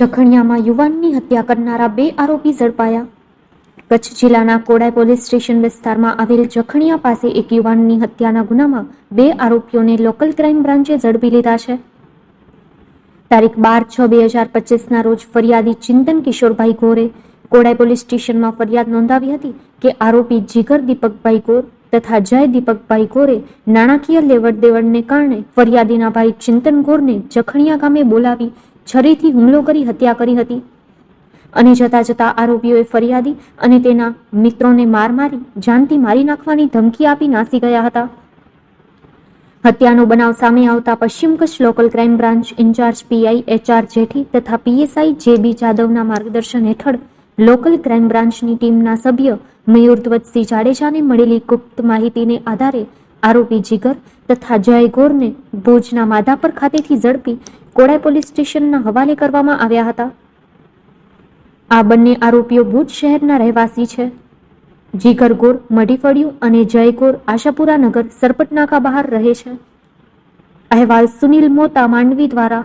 જખણિયામાં યુવાનની હત્યા કરનારા બે આરોપી ઝડપાયા. કચ્છ જિલ્લાના કોડાય પોલીસ સ્ટેશન વિસ્તારમાં આવેલ જખણિયા પાસે એક યુવાનની હત્યાના ગુનામાં બે આરોપીઓને લોકલ ક્રાઇમ બ્રાન્ચે ઝડપી લીધા છે. તારીખ બાર છ બે હજાર પચીસના રોજ ફરિયાદી ચિંતન કિશોરભાઈ ગોરે કોડાઈ પોલીસ સ્ટેશનમાં ફરિયાદ નોંધાવી હતી કે આરોપી જીગર દીપકભાઈ ગોર તથા જય દીપકભાઈ ગોરે નાણાકીય લેવડ દેવડને કારણે ફરિયાદીના ભાઈ ચિંતન ગોરને જખણિયા ગામે બોલાવી છરીથી હુમલો કરી હત્યા કરી હતી. અને જતા જતા આરોપીઓએ ફરિયાદી અને તેના મિત્રોને માર મારી, જાનથી મારી નાખવાની ધમકી આપી નાસી ગયા હતા. હત્યાનો બનાવ સામે આવતા પશ્ચિમ Kutch local crime branch incharge PI HR Jethi તથા પીએસઆઈ જે બી જાદવના માર્ગદર્શન હેઠળ લોકલ ક્રાઇમ બ્રાન્ચની ટીમના સભ્ય મયુર ધ્વજસિંહ જાડેજાને મળેલી ગુપ્ત માહિતીને આધારે આરોપી જીગર તથા જયગોરને ભુજના માધાપર ખાતેથી ઝડપી કોડાય પોલીસ સ્ટેશનના હવાલે કરવામાં આવ્યા હતા. આ બંને આરોપીઓ ભુજ શહેરના રહેવાસી છે. જીગર ગોર મઢીફળિયું અને જયગોર આશાપુરા નગર સરપટનાકા બહાર રહે છે. અહેવાલ સુનિલ મોતા માંડવી દ્વારા